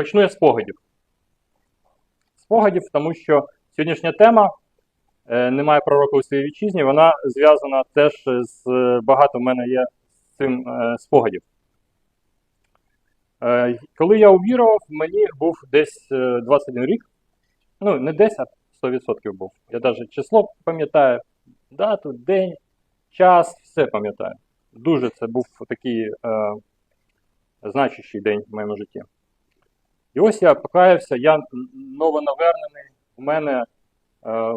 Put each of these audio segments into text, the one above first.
почну я з спогадів. Спогадів, тому що сьогоднішня тема е, немає пророка у своїй вітчизні, вона зв'язана теж з багато в мене є з цим е, спогадів. Е, Коли я увірував, мені був десь е, 21 рік. Ну, не десь, а 100% був. Я навіть число пам'ятаю, дату, день, час, все пам'ятаю. Дуже це був такий е, значущий день в моєму житті. І ось я покаявся, я новонавернений, у мене е,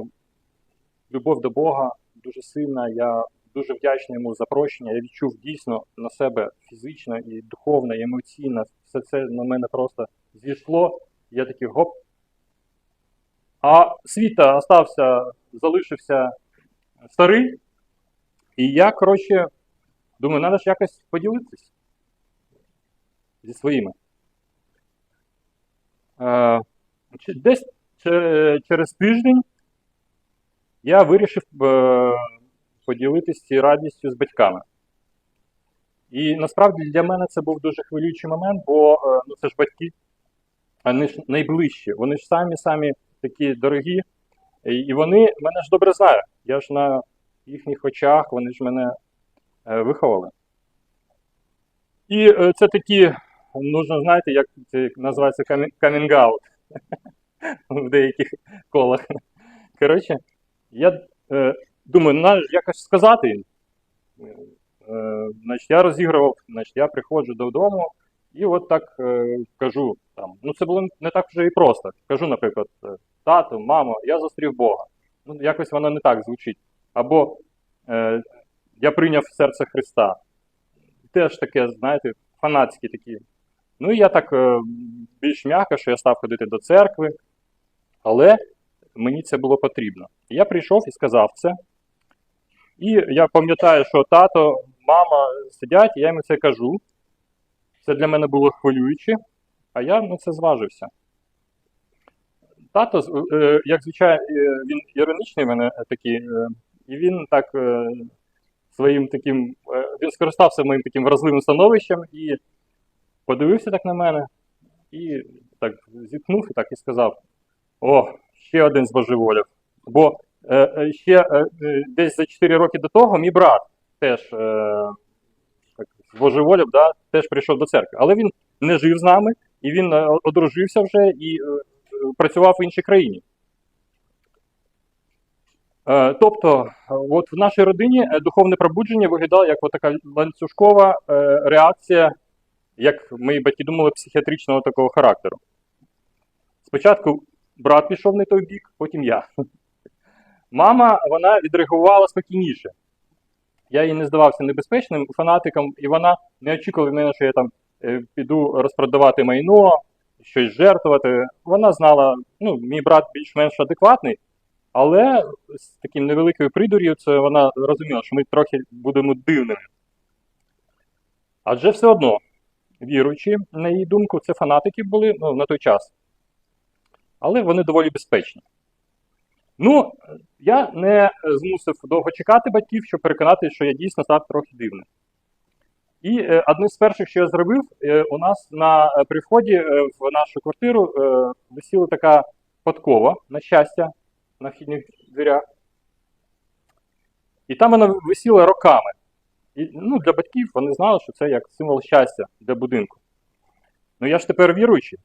любов до Бога дуже сильна, я дуже вдячний йому за прощення. Я відчув дійсно на себе фізично і духовно, і емоційно. Все це на мене просто зійшло. Я такий гоп. А світ остався, залишився старий. І я, коротше, думаю, треба ж якось поділитись зі своїми. Е, Десь через тиждень я вирішив е, поділитися цією радістю з батьками. І насправді для мене це був дуже хвилюючий момент, бо е, ну, це ж батьки, вони ж найближчі, вони ж самі самі такі дорогі, і вони мене ж добре знають. Я ж на їхніх очах, вони ж мене виховали. І це такі, нужно, знаєте, як це називається камінг-аут в деяких колах. Коротше, я е, думаю, треба якось сказати. Е, значить, я розігрував, значить, я приходжу додому і от так е, кажу. Там, ну це було не так вже і просто. Кажу, наприклад, е, тату, мамо, я зустрів Бога. Ну, якось воно не так звучить. Або е, я прийняв серце Христа. Теж таке, знаєте, фанатські такі. Ну і я так е, більш м'яко, що я став ходити до церкви, але мені це було потрібно. Я прийшов і сказав це. І я пам'ятаю, що тато, мама сидять, і я їм це кажу. Це для мене було хвилююче, а я на це зважився. Тато, е, як звичайно, е, він іронічний в мене такий, і він так своїм таким, він скористався моїм таким вразливим становищем і подивився так на мене, і так зіткнув і так і сказав: О, ще один збожеволів. Бо е, е, ще е, е, десь за 4 роки до того мій брат теж е, так, збожеволів, да, теж прийшов до церкви. Але він не жив з нами, і він е, одружився вже і е, працював в іншій країні. Тобто, от в нашій родині духовне пробудження виглядало як така ланцюжкова реакція, як мої батьки думали, психіатричного такого характеру. Спочатку брат пішов не той бік, потім я. Мама вона відреагувала спокійніше. Я їй не здавався небезпечним фанатиком, і вона не очікувала мене, що я там е, піду розпродавати майно, щось жертвувати. Вона знала, ну, мій брат більш-менш адекватний, але з таким невеликою придур'ю це вона розуміла, що ми трохи будемо дивними. Адже все одно, віруючі, на її думку, це фанатики були ну, на той час. Але вони доволі безпечні. Ну, я не змусив довго чекати батьків, щоб переконати, що я дійсно став трохи дивним. І е, одне з перших, що я зробив, е, у нас на е, при вході е, в нашу квартиру е, висіла така подкова, на щастя, на вхідних дверях. І там вона висіла роками. І, ну, для батьків вони знали, що це як символ щастя для будинку. Ну я ж тепер віруючий.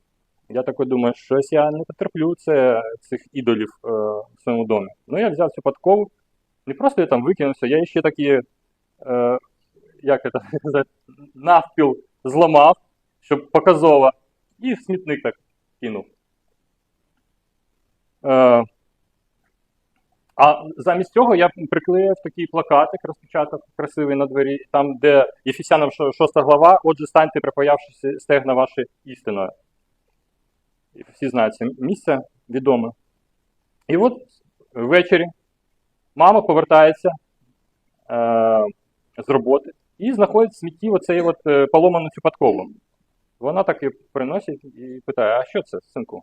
Я такой думаю, щось я не потерплю це, цих ідолів е, в своєму домі. Ну, я взяв цю подкову, не просто я там викинувся, я ще такі, е, як це навпіл зламав, щоб показово, і в смітник так кинув. Е, а замість цього я приклеїв такий плакатик, розпечатав красивий на двері, там, де Єфесянам 6 глава, отже, станьте, припаявши стегна ваші істиною. І всі знають це місце відоме. І от ввечері мама повертається е, з роботи і знаходить смітті оцей от е, поломану цю. Вона так і приносить і питає: а що це, синку?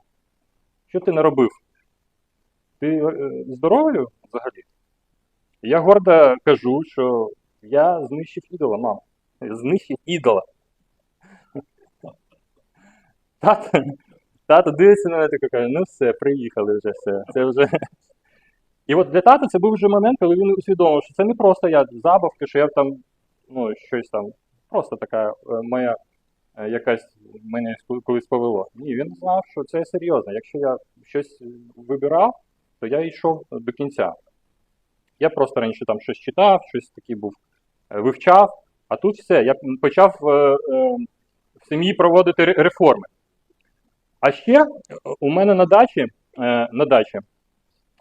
Що ти наробив? Ти е, здоровий взагалі? Я гордо кажу, що я знищив ідола, мам. Знищив ідола. Тато, тато дивиться на мене і каже, ну все, приїхали вже все. Це вже. І от для тата це був вже момент, коли він усвідомив, що це не просто я забавки, що я там, ну, щось там, просто така е, моя е, якась мене колись повело. Ні, він знав, що це серйозно. Якщо я щось вибирав, то я йшов до кінця. Я просто раніше там щось читав, щось таке був, е, вивчав, а тут все, я почав е, е, в сім'ї проводити реформи. А ще у мене на дачі, на дачі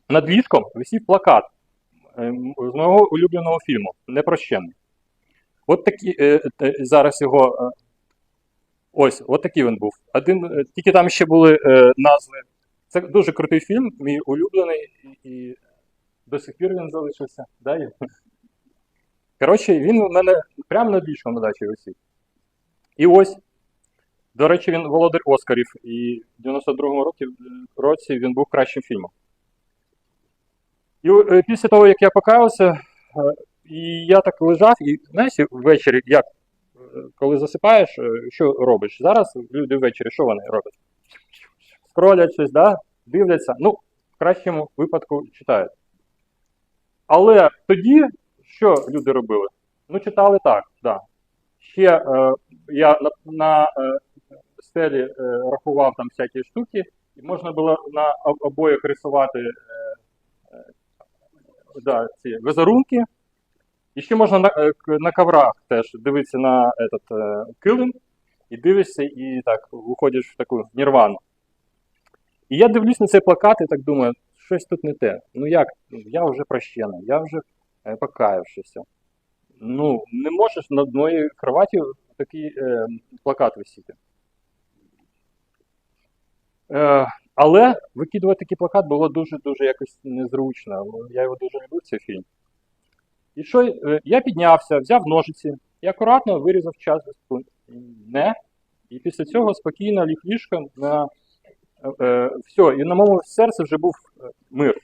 над ліжком висів плакат з мого улюбленого фільму Непрощенний. От такі, зараз його. Ось, от такий він був. Один, тільки там ще були назви. Це дуже крутий фільм, мій улюблений, і, до сих пір він залишився. Да, Юр? Коротше, він у мене прямо над ліжком на дачі висів. І ось, до речі, він володар Оскарів, і в 92-му році, він був кращим фільмом. І е, після того, як я покаявся, е, і я так лежав, і знаєш, ввечері, як, е, коли засипаєш, що робиш? Зараз люди ввечері, що вони роблять? Скролять щось, да? дивляться, ну, в кращому випадку читають. Але тоді, що люди робили? Ну, читали так, да. Ще е, я на, на е, стелі е, рахував там всякі штуки, і можна було на об- обоях рисувати е, е, да, ці візерунки. І ще можна на, е, на коврах теж дивитися на этот, е, килим, і дивишся, і так виходиш в таку нірвану. І я дивлюсь на цей плакат і так думаю, щось тут не те. Ну як, я вже прощений, я вже е, покаявшися. Ну, не можеш над моєю кроваті такий е, плакат висіти. Е, але викидувати такий плакат було дуже-дуже якось незручно. Я його дуже люблю, цей фільм. І що, е, я піднявся, взяв ножиці і акуратно вирізав частку не. І після цього спокійно ліг ліжком на все, і на моєму серці вже був е, мир.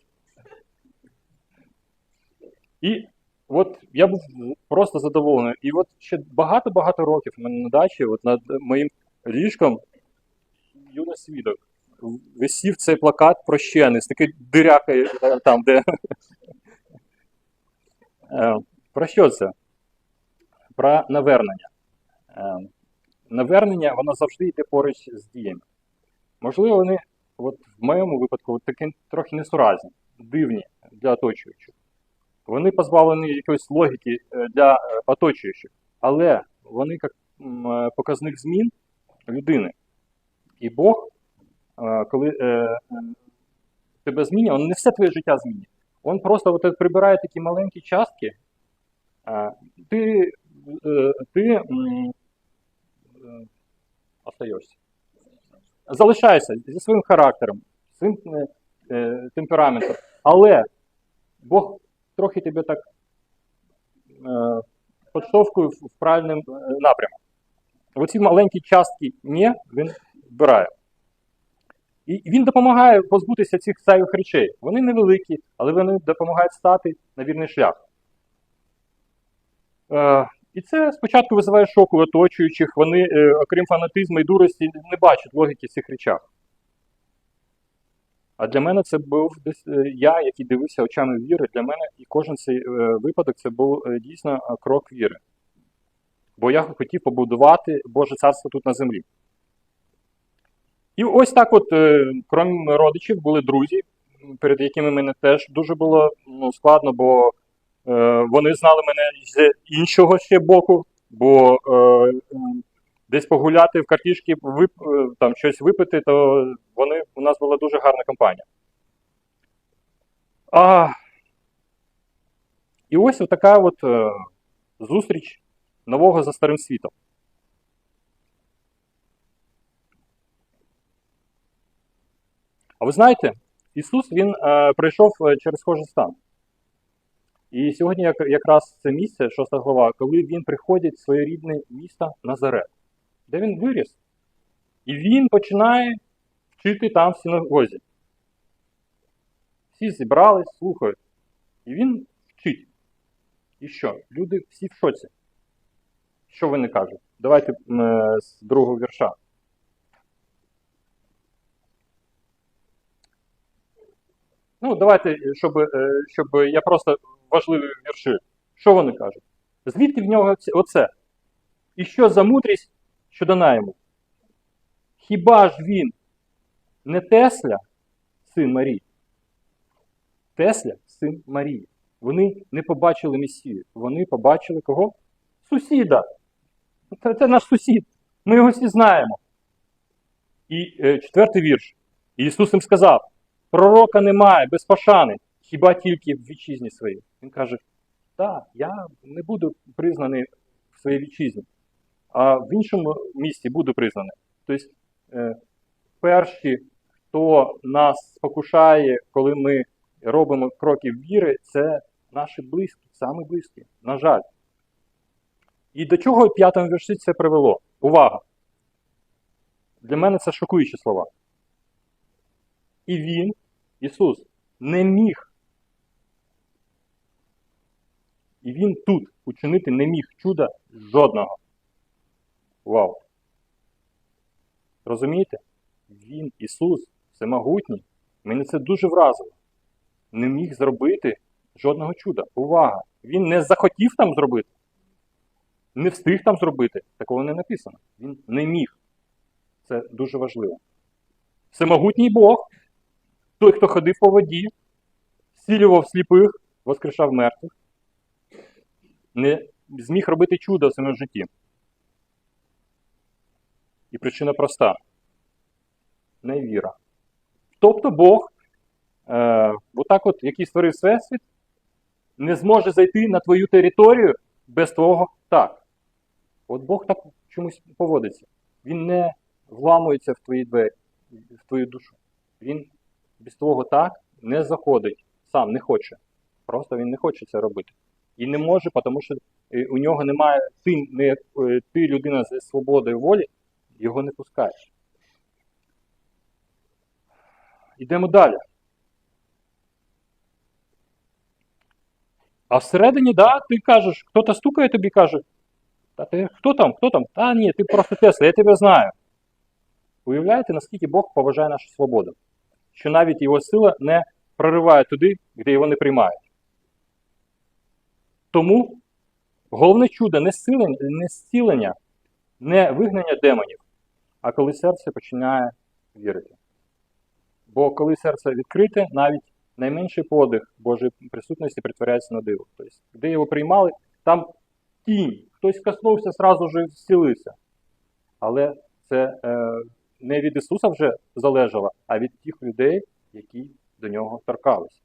І от я був просто задоволений. І от ще багато-багато років у мене на дачі, от над моїм ліжком, Юра Свідок, висів цей плакат прощений з такою дирякою е, там, де. Е, Про що це? Про навернення. Е, Навернення, воно завжди йде поруч з діями. Можливо, вони, от в моєму випадку, от такі трохи несуразні, дивні для оточуючих. Вони позбавлені якоїсь логіки е, для е, оточуючих, але вони як е, показник змін людини. І Бог, коли тебе змінює, він не все твоє життя змінює. Він просто от, прибирає такі маленькі частки. Ти, ти остаєшся. Залишаєшся зі своїм характером, своїм е, е, темпераментом. Але Бог трохи тебе так е, підштовхує в, правильним е, напрямок. Оці маленькі частки ні, він вбирає. І він допомагає позбутися цих зайвих речей. Вони невеликі, але вони допомагають стати на вірний шлях. Е, і це спочатку визиває шок у оточуючих. Вони, е, окрім фанатизму і дурості, не бачать логіки в цих речах. А для мене це був десь е, я, який дивився очами віри. Для мене і кожен цей е, випадок це був дійсно крок віри. Бо я хотів побудувати Боже царство тут на землі. І ось так, от, крім родичів, були друзі, перед якими мене теж дуже було ну, складно, бо вони знали мене з іншого ще боку, бо е, десь погуляти в картішки, вип, е, там щось випити, то вони, у нас була дуже гарна компанія. А, і ось така от е, зустріч нового за старим світом. А ви знаєте, Ісус Він е, пройшов е, через схожий стан. І сьогодні якраз це місце, шоста глава, коли він приходить в своє рідне місто Назарет, де він виріс. І він починає вчити там в синагозі. Всі зібрались, слухають. І він вчить. І що? Люди всі в шоці. Що вони кажуть? Давайте е, з другого вірша. Ну, давайте, щоб е, щоб я просто важливі вірші. Що вони кажуть? Звідки в нього оце? І що за мудрість, що дана йому? Хіба ж він не Тесля, син Марії? Тесля, син Марії. Вони не побачили Месію. Вони побачили кого? Сусіда. Це, це наш сусід. Ми його всі знаємо. І е, четвертий вірш. Ісус їм сказав: пророка немає, без пошани, хіба тільки в вітчизні своїй. Він каже: так, я не буду признаний в своїй вітчизні, а в іншому місті буду признаний. Тобто, е, перші, хто нас спокушає, коли ми робимо кроки віри, це наші близькі, саме близькі, на жаль. І до чого в п'ятому вірші це привело? Увага! Для мене це шокуючі слова. І він, Ісус, не міг. І він тут учинити не міг чуда жодного. Вау! Розумієте? Він, Ісус, всемогутній, мене це дуже вразило. Не міг зробити жодного чуда. Увага! Він не захотів там зробити, не встиг там зробити. Такого не написано. Він не міг. Це дуже важливо. Всемогутній Бог, той, хто ходив по воді, зцілював сліпих, воскрешав мертвих, не зміг робити чудо в своєму житті. І причина проста невіра. Тобто Бог, е, отак от, який створив Всесвіт, не зможе зайти на твою територію без твого так. От Бог так чомусь поводиться. Він не вламується в твої двері, в твою душу. Він без твого так не заходить, сам не хоче. Просто він не хоче це робити. І не може, тому що е, у нього немає, ти, не, е, ти людина зі свободою волі, його не пускаєш. Йдемо далі. А всередині, да, ти кажеш, хто-то стукає тобі каже, та ти хто там, хто там? Та ні, ти просто Тесла, я тебе знаю. Уявляєте, наскільки Бог поважає нашу свободу? Що навіть його сила не прориває туди, де його не приймають. Тому головне чудо не зцілення, не зцілення, не вигнання демонів, а коли серце починає вірити. Бо коли серце відкрите, навіть найменший подих Божої присутності притворяється на диво. Тобто, де його приймали, там тінь, хтось коснувся, зразу ж зцілився. Але це е, не від Ісуса вже залежало, а від тих людей, які до нього торкалися.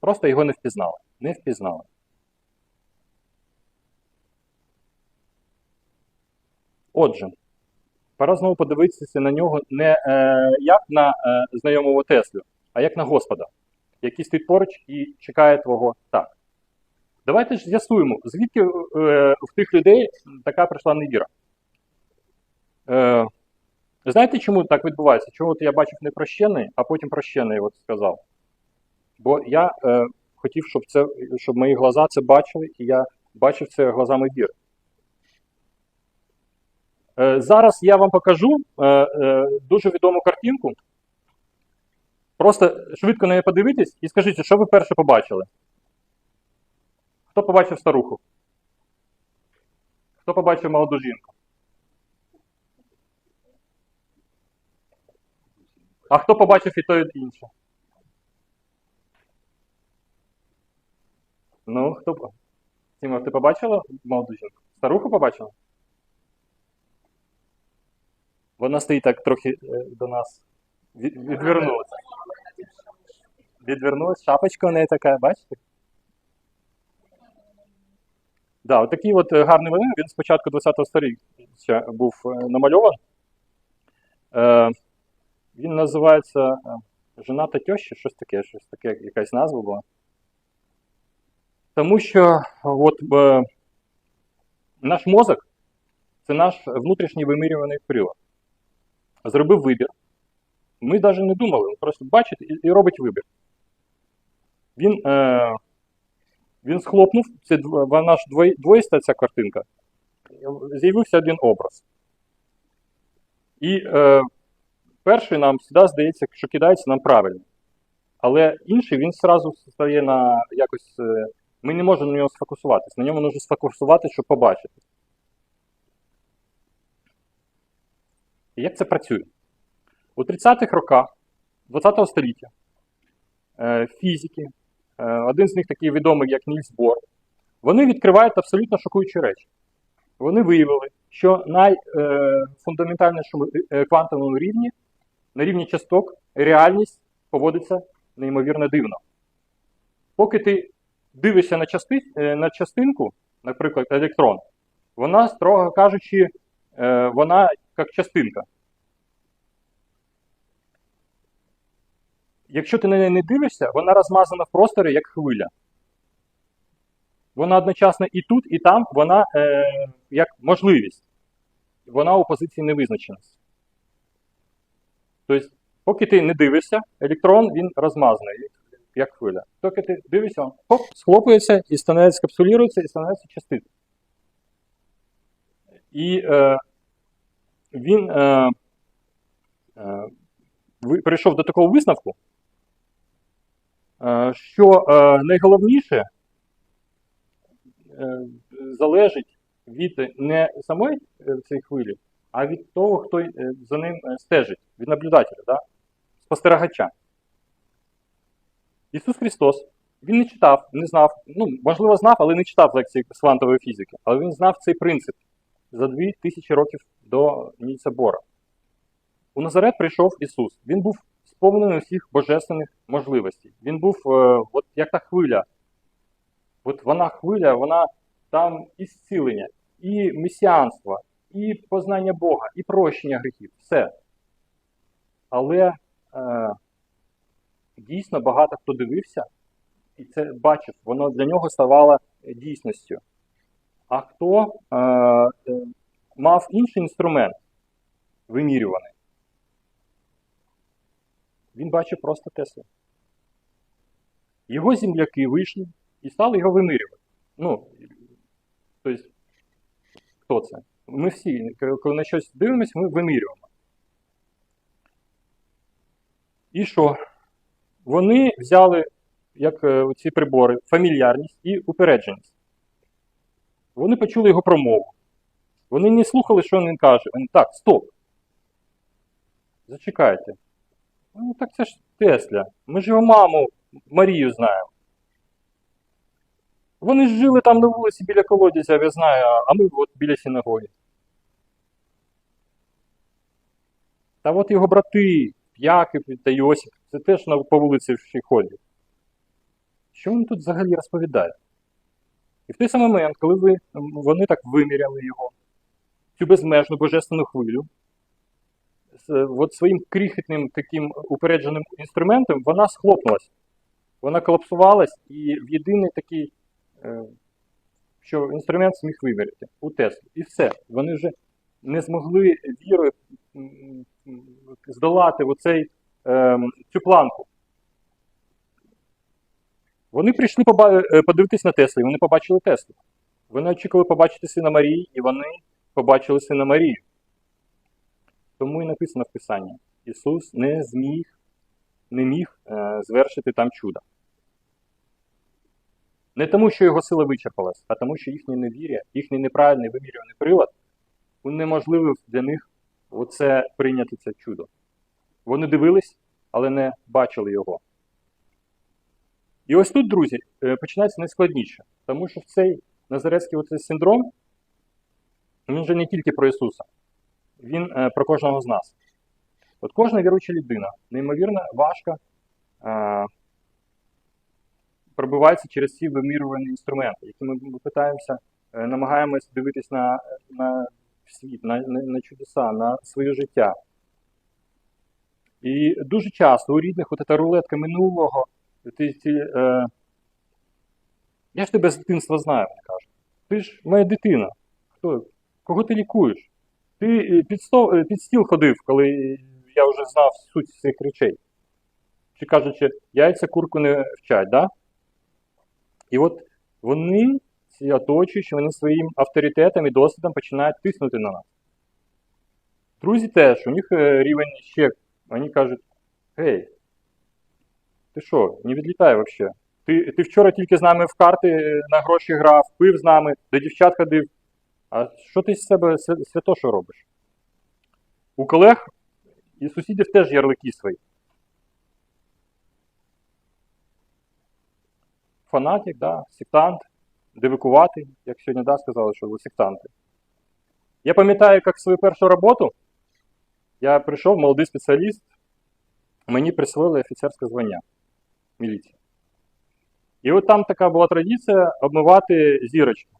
Просто його не впізнали. Не впізнали. Отже, пора знову подивитися на нього не е, як на е, знайомого Теслю, а як на Господа, який стоїть поруч і чекає твого так. Давайте ж з'ясуємо, звідки е, в тих людей така прийшла невіра. Е, знаєте, чому так відбувається? Чому от я бачив непрощений, а потім прощений от сказав? Бо я е, хотів, щоб, це, щоб мої глаза це бачили, і я бачив це глазами віри. Е, Зараз я вам покажу е, е, дуже відому картинку. Просто швидко на неї подивитесь і скажіть, що ви перше побачили? Хто побачив старуху? Хто побачив молоду жінку? А хто побачив і то, і інше? Ну, хто. Сіма, ти побачила молоду жінку? Старуху побачила? Вона стоїть так трохи е, до нас. Від, відвернулася. Відвернулась, шапочка у неї така, бачите? Да, от такий от е, гарний малюнок, він спочатку 20-го століття був е, намальований. Він називається е, Жена та тьоща, щось таке, щось таке, якась назва була. Тому що от, е, наш мозок це наш внутрішній вимірюваний прилад. Зробив вибір. Ми навіть не думали, він просто бачить і, і робить вибір. Він, е, він схлопнув, це вона ж двоїста ця картинка. З'явився один образ. І е, перший нам завжди здається, що кидається нам правильно. Але інший він зразу стає на якось. е, Ми не можемо на нього сфокусуватися. На ньому нужно сфокусуватися, щоб побачити. І як це працює? У 30-х роках 20-го століття е, фізики, е, один з них такий відомий, як Нільс Бор, вони відкривають абсолютно шокуючі речі. Вони виявили, що на е, квантовому рівні, на рівні часток, реальність поводиться неймовірно дивно. Поки ти дивишся на, части, е, на частинку, наприклад, електрон, вона, строго кажучи, е, вона як частинка. Якщо ти на неї не дивишся, вона розмазана в просторі як хвиля. Вона одночасно і тут, і там, вона е, як можливість. Вона у позиції невизначеності. Тобто, поки ти не дивишся, електрон він розмазаний, як, хвиля. Поки ти дивишся, хоп, схлопується і становиться, капсулюється і становиться частинкою. І е, він е, е, прийшов до такого висновку, е, що е, найголовніше е, залежить від не самої цієї хвилі, а від того, хто е, за ним е, стежить, від наблюдателя, да? спостерігача. Ісус Христос, він не читав, не знав, ну, можливо, знав, але не читав лекції з квантової фізики, але він знав цей принцип за дві тисячі років до Нільса Бора. У Назарет прийшов Ісус. Він був сповнений усіх божественних можливостей. Він був е, от як та хвиля. От вона хвиля, вона там і зцілення, і месіанство, і познання Бога, і прощення гріхів. Все. Але е, дійсно багато хто дивився і це бачив, воно для нього ставало дійсністю. А хто е, мав інший інструмент вимірюваний, він бачив просто Теслу. Його земляки вийшли і стали його вимірювати. Ну, тобто, хто це? Ми всі, коли на щось дивимося, ми вимірюємо. І що? Вони взяли, як е, ці прибори, фамільярність і упередженість. Вони почули його промову. Вони не слухали, що він каже. Вони так, стоп. Зачекайте. Ну, так це ж Тесля. Ми ж його маму Марію знаємо. Вони ж жили там на вулиці біля колодязя, я знаю, а ми от біля синагоги. Та от його брати, Яків та Йосип, це теж по вулиці ще ходять. Що він тут взагалі розповідає? І в той самий момент, коли ви, вони так виміряли його, цю безмежну божественну хвилю, з, от своїм крихітним таким упередженим інструментом, вона схлопнулась. Вона колапсувалась і в єдиний такий, що інструмент зміг виміряти у Теслі. І все. Вони вже не змогли вірою здолати оцей, е, цю планку. Вони прийшли е, подивитись на Теслу, і вони побачили Теслу. Вони очікували побачити сина Марії, і вони побачили сина Марію. Тому і написано в Писанні: Ісус не зміг, не міг е, звершити там чуда. Не тому, що його сила вичерпалась, а тому, що їхнє невір'я, їхній неправильний вимірюваний прилад унеможливив для них оце прийняти це чудо. Вони дивились, але не бачили його. І ось тут, друзі, е, починається найскладніше, тому що в цей назарецький оцей синдром, він же не тільки про Ісуса, він е, про кожного з нас. От кожна віруюча людина, неймовірно важко е, пробивається через ці вимірювані інструменти, які ми питаємося, е, намагаємось дивитись на, на світ, на, на, на чудеса, на своє життя. І дуже часто у рідних от ця рулетка минулого, ти, ти, е, я ж тебе з дитинства знаю, вони кажуть. Ти ж моя дитина. Хто? Кого ти лікуєш? Ти е, під, сто, е, під стіл ходив, коли я вже знав суть цих речей. Чи кажучи, яйця курку не вчать, да? І от вони, ці оточуючі, вони своїм авторитетом і досвідом починають тиснути на нас. Друзі теж, у них е, рівень ще, вони кажуть, гей, ти що, не відлітай взагалі. Ти, ти вчора тільки з нами в карти е, на гроші грав, пив з нами, до дівчат ходив. А що ти з себе свя- святоше робиш? У колег і сусідів теж ярлики свої. Фанатик, да, сектант, дивикуватий, як сьогодні да, сказали, що ви сектанти. Я пам'ятаю, як свою першу роботу я прийшов, молодий спеціаліст, мені присвоїли офіцерське звання міліції. І от там така була традиція обмивати зірочки.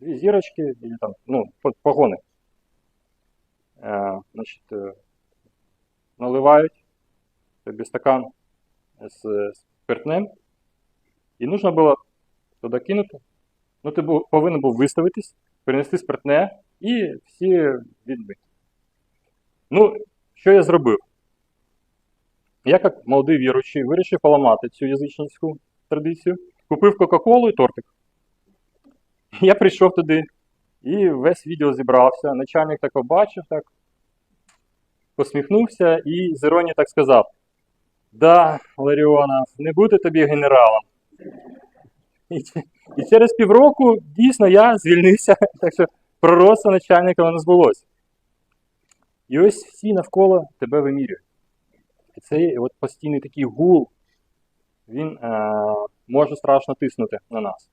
Дві зірочки, і там, ну, погони. Е, значить, е, наливають тобі стакан з спиртнем, і нужно було туди кинути. Ну, ти був, повинен був виставитись, перенести спиртне і всі відбити. Ну, що я зробив? Я, як молодий віруючий, вирішив поламати цю язичницьку традицію, купив Кока-Колу і тортик. Я прийшов туди і весь відео зібрався. Начальник так побачив, так, посміхнувся і з іронією так сказав: Да, Ларіонов, не бути тобі генералом. І, через півроку дійсно я звільнився, так що пророцтво начальника воно збулося. І ось всі навколо тебе вимірюють. І цей от постійний такий гул, він е, може страшно тиснути на нас.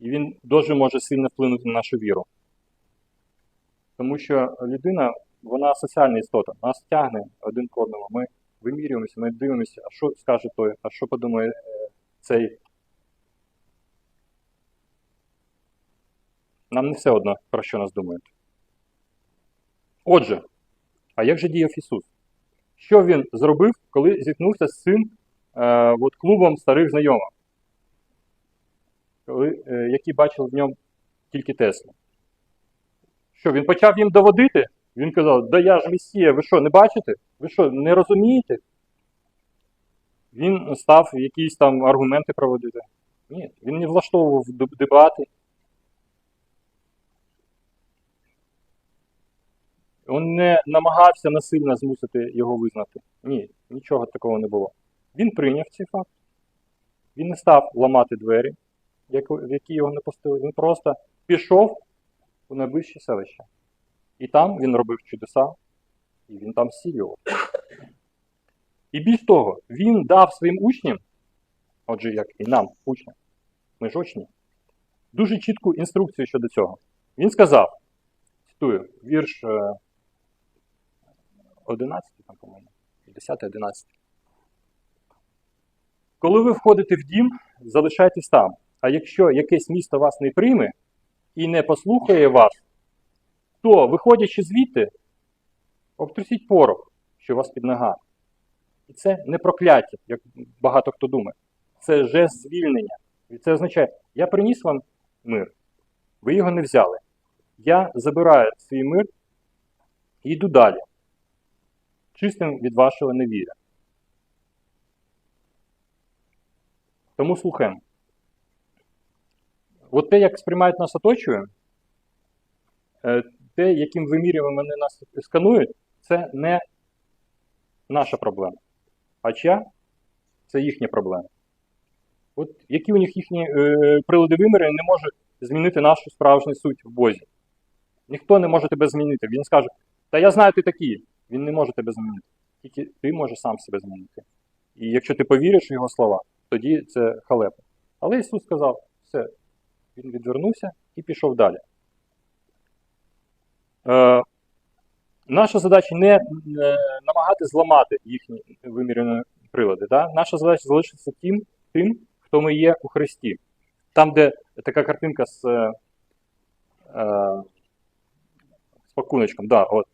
І він дуже може сильно вплинути на нашу віру. Тому що людина, вона соціальна істота, нас тягне один к одному. Ми вимірюємося, ми дивимося, а що скаже той, а що подумає е, цей. Нам не все одно, про що нас думають. Отже, а як же діяв Ісус? Що він зробив, коли зіткнувся з цим е, от клубом старих знайомих, коли, е, які бачили в ньому тільки Теслу? Що, він почав їм доводити? Він казав, да я ж Месія, ви що, не бачите? Ви що, не розумієте? Він став якісь там аргументи проводити. Ні, він не влаштовував дебати. Він не намагався насильно змусити його визнати. Ні, нічого такого не було. Він прийняв цей факт. Він не став ламати двері, в які його не пустили. Він просто пішов у найближче селище. І там він робив чудеса, і він там зцілював. І більш того, він дав своїм учням, отже, як і нам, учням, ми ж учні, дуже чітку інструкцію щодо цього. Він сказав, цитую, вірш е, 11, там, по-моєму, 10, 11. Коли ви входите в дім, залишайтесь там. А якщо якесь місто вас не прийме і не послухає вас, то, виходячи звідти, обтрусіть порох, що у вас під ногами. І це не прокляття, як багато хто думає. Це жест звільнення. І це означає, я приніс вам мир, ви його не взяли. Я забираю свій мир і йду далі чистим від вашого невіря. Тому слухаємо. От те, як сприймають нас оточує, е, те, яким вимірюємо вони нас сканують, це не наша проблема. А чия це їхня проблема. От які у них їхні е, прилади вимірювання не можуть змінити нашу справжню суть в Бозі. Ніхто не може тебе змінити. Він скаже, та я знаю, ти такий. Він не може тебе змінити. Тільки ти можеш сам себе змінити. І якщо ти повіриш в його слова, тоді це халепа. Але Ісус сказав, все, він відвернувся і пішов далі. Е, наша задача не е, намагати зламати їхні вимірені прилади. Да? Наша задача залишитися тим, тим, хто ми є у Христі. Там, де така картинка з, е, е, з пакуночком, да, от.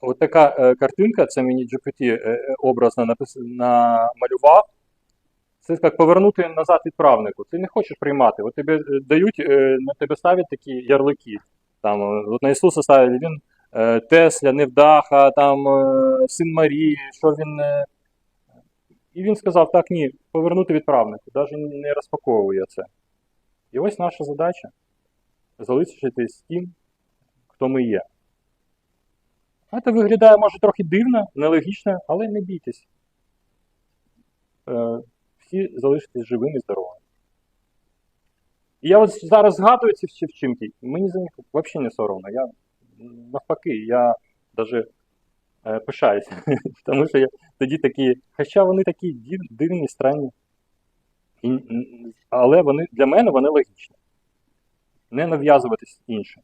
От така е, картинка, це мені GPT образно напис... намалював. Це як повернути назад відправнику. Ти не хочеш приймати. От е, дають, на тебе ставлять такі ярлики. Там, е, от на Ісуса ставлять він е, Тесля, Невдаха, там, е, син Марії, що він. І він сказав, так, ні, повернути відправнику, навіть не розпаковує це. І ось наша задача залишитись тим, хто ми є. Це виглядає, може, трохи дивно, нелогічно, але не бійтесь. Всі залишитесь живими і здоровими. І я от зараз згадую ці всі вчинки, мені за них взагалі не соромно. Я навпаки, я навіть е, пишаюся. Тому що я тоді такі, хоча вони такі дивні, странні. І, але вони для мене вони логічні. Не нав'язуватись іншим.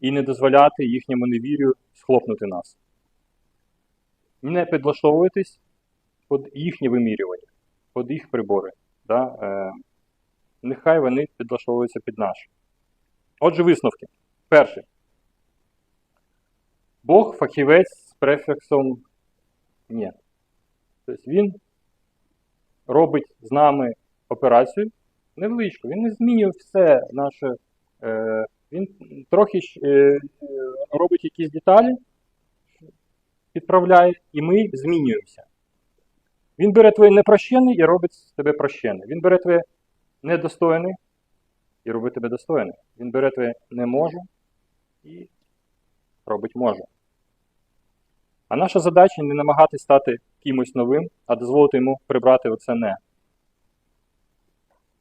І не дозволяти їхньому невір'ю схлопнути нас. Не підлаштовуватись під їхнє вимірювання, під їх прибори. Да? Е, нехай вони підлаштовуються під наші. Отже, висновки. Перший. Бог фахівець з префіксом ні. Тобто він робить з нами операцію невеличку. Він не змінює все наше. Е, він трохи е, робить якісь деталі, підправляє, і ми змінюємося. Він бере твоє непрощене і робить з тебе прощене. Він бере твоє недостойне і робить тебе достойне. Він бере твоє не може і робить може. А наша задача не намагатись стати кимось новим, а дозволити йому прибрати оце не,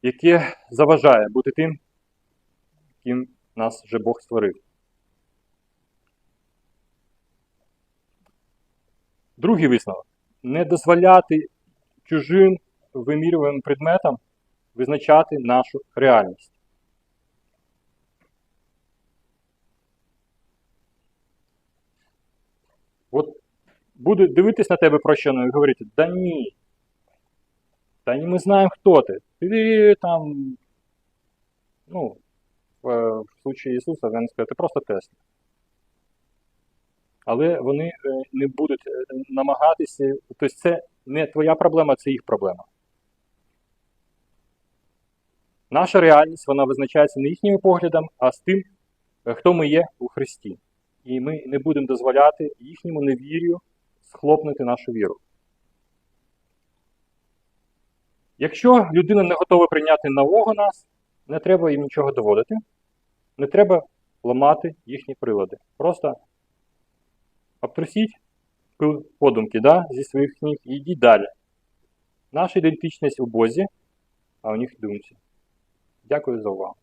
яке заважає бути тим, ким нас вже Бог створив. Другий висновок. Не дозволяти чужим вимірюваним предметам визначати нашу реальність. От будуть дивитись на тебе прощено і говорити, да ні. Та ні, ми знаємо, хто ти. Ти там, ну, в, случаї Ісуса, він сказав, ти просто Тесла. Але вони е, не будуть е, намагатися, тобто це не твоя проблема, це їх проблема. Наша реальність вона визначається не їхніми поглядами, а з тим, е, хто ми є у Христі. І ми не будемо дозволяти їхньому невір'ю схлопнути нашу віру. Якщо людина не готова прийняти нового нас, не треба їм нічого доводити, не треба ламати їхні прилади. Просто обтрусіть подумки да, зі своїх ніг і йдіть далі. Наша ідентичність у Бозі, а у них думці. Дякую за увагу.